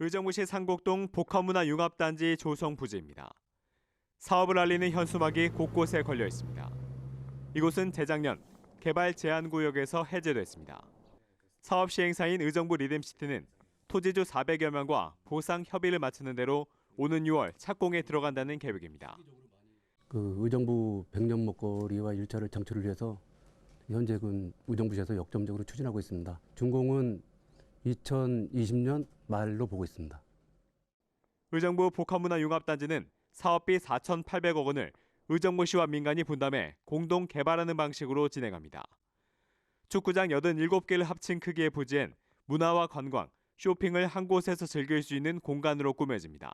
의정부시 상곡동 복합문화융합단지 조성 부지입니다. 사업을 알리는 현수막이 곳곳에 걸려 있습니다. 이곳은 재작년 개발 제한 구역에서 해제됐습니다. 사업 시행사인 의정부 리듬시티는 토지주 400여 명과 보상 협의를 마치는 대로 오는 6월 착공에 들어간다는 계획입니다. 그 의정부 백년 먹거리와 일자를 창출을 위해서 현재 그 의정부시에서 역점적으로 추진하고 있습니다. 준공은 2020년 말로 보고 있습니다. 의정부 복합문화융합단지는 사업비 4,800억 원을 의정부시와 민간이 분담해 공동 개발하는 방식으로 진행합니다. 축구장 87개를 합친 크기의 부지엔 문화와 관광, 쇼핑을 한 곳에서 즐길 수 있는 공간으로 꾸며집니다.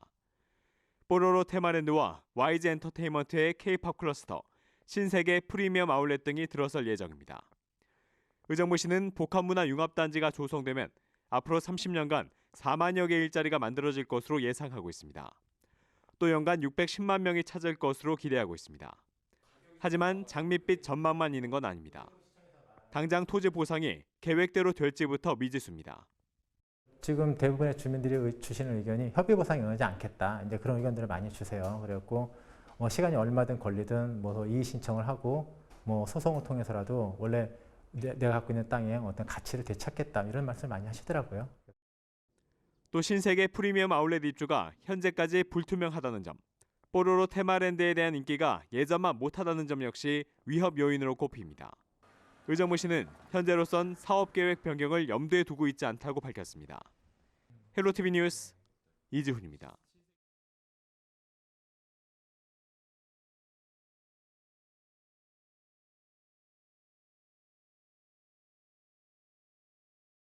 뽀로로 테마랜드와 YG 엔터테인먼트의 K-팝 클러스터, 신세계 프리미엄 아울렛 등이 들어설 예정입니다. 의정부시는 복합문화융합단지가 조성되면 앞으로 30년간 4만여 개 일자리가 만들어질 것으로 예상하고 있습니다. 또 연간 610만 명이 찾을 것으로 기대하고 있습니다. 하지만 장밋빛 전망만 있는 건 아닙니다. 당장 토지 보상이 계획대로 될지부터 미지수입니다. 지금 대부분의 주민들이 의- 주시는 의견이 협의 보상이 응하지 않겠다. 이제 그런 의견들을 많이 주세요. 그래갖고 뭐 시간이 얼마든 걸리든 뭐 이의 신청을 하고 뭐 소송을 통해서라도 원래 내- 내가 갖고 있는 땅에 어떤 가치를 되찾겠다 이런 말씀 많이 하시더라고요. 또 신세계 프리미엄 아울렛 입주가 현재까지 불투명하다는 점, 뽀로로 테마랜드에 대한 인기가 예전만 못하다는 점 역시 위협 요인으로 꼽힙니다. 의정부시는 현재로선 사업 계획 변경을 염두에 두고 있지 않다고 밝혔습니다. 헬로티비 뉴스 이지훈입니다.